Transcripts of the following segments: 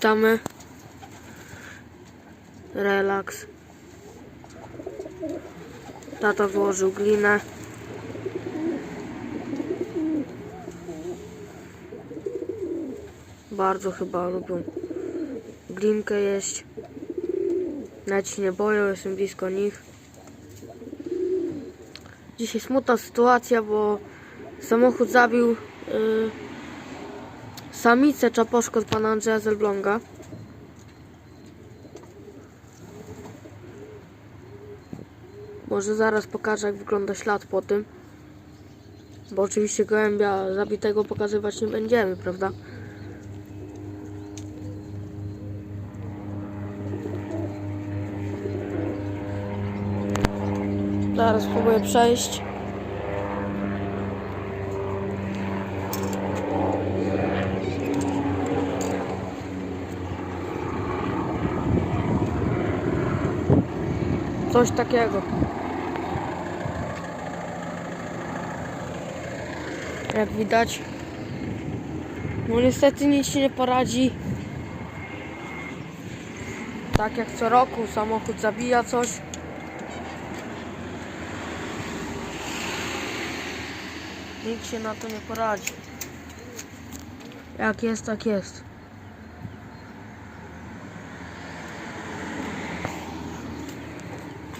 Witamy. Relaks. Tata włożył glinę. Bardzo chyba lubią glinkę jeść. Nawet się nie boją, jestem blisko nich. Dzisiaj smutna sytuacja, bo samochód zabił y, samicę czaposzko od pana Andrzeja Zelbląga. Może zaraz pokażę jak wygląda ślad po tym. Bo oczywiście gołębia zabitego pokazywać nie będziemy, prawda? Zaraz spróbuję przejść. Coś takiego. Jak widać. No niestety nic się nie poradzi. Tak jak co roku samochód zabija coś. Nikt się na to nie poradzi. Jak jest, tak jest.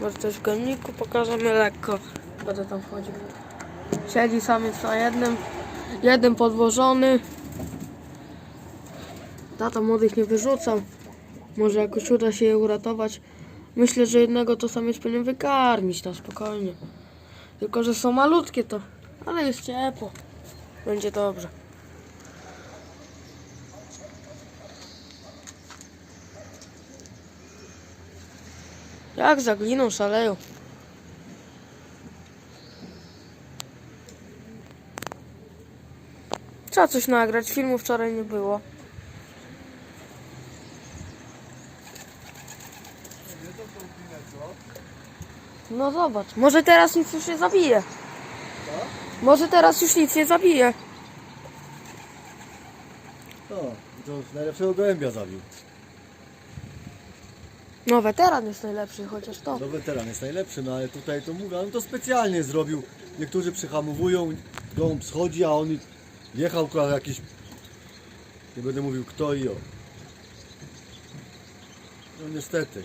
Może też w goniku pokażemy lekko. Będę tam wchodził. Siedzi samiec na jednym. Jeden podwożony. Tata młodych nie wyrzucał. Może jakoś uda się je uratować. Myślę, że jednego to samiec powinien wykarmić na spokojnie. Tylko, że są malutkie to. Ale jest ciepło. Będzie dobrze. Jak za gliną szaleją. Trzeba coś nagrać. Filmu wczoraj nie było. No zobacz. Może teraz nic już nie zabije. Może teraz już nic nie zabije. No, to najlepszego gołębia zabił. No weteran jest najlepszy, chociaż to. No weteran jest najlepszy, no ale tutaj to mówię, on to specjalnie zrobił. Niektórzy przyhamowują, gołąb schodzi, a on jechał akurat jakiś... Nie będę mówił kto i o. No niestety,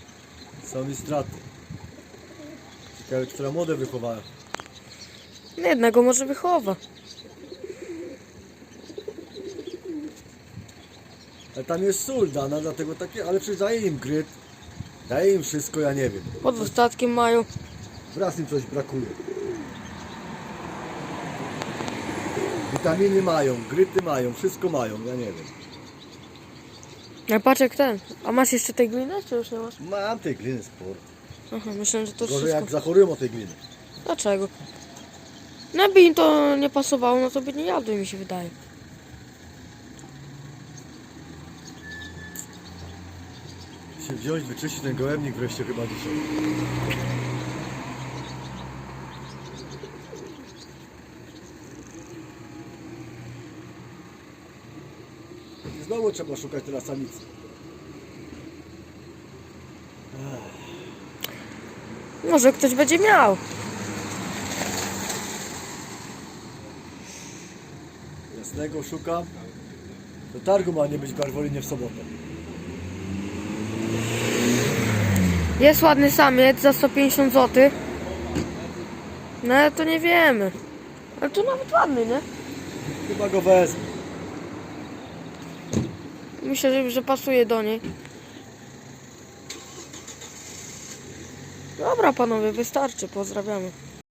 są i straty. Ciekawe, która młode wychowała. Jednego może wychowa. Ale tam jest sól dana, dlatego takie, ale przecież daje im gryt. Daje im wszystko, ja nie wiem. Pod dostatkiem mają. Wraz im coś brakuje. Witaminy mają, gryty mają, wszystko mają, ja nie wiem. Ja patrz jak ten. A masz jeszcze tej gliny, czy już nie masz? Mam tej gliny sport. Aha, myślałem, że to Gorzej wszystko. jak zachorują o tej gliny. Dlaczego? No by im to nie pasowało, no to by nie jadły mi się wydaje. Się wziąć, wyczyścić ten gołębnik wreszcie chyba dzisiaj. I Znowu trzeba szukać teraz samicy. Może ktoś będzie miał. Jasnego szukam. Do targu ma nie być w Garwolinie w sobotę. Jest ładny samiec za 150 zł. No ale to nie wiemy. Ale to nawet ładny, nie? Chyba go wezmę. Myślę, że, że pasuje do niej. Dobra panowie, wystarczy. Pozdrawiamy.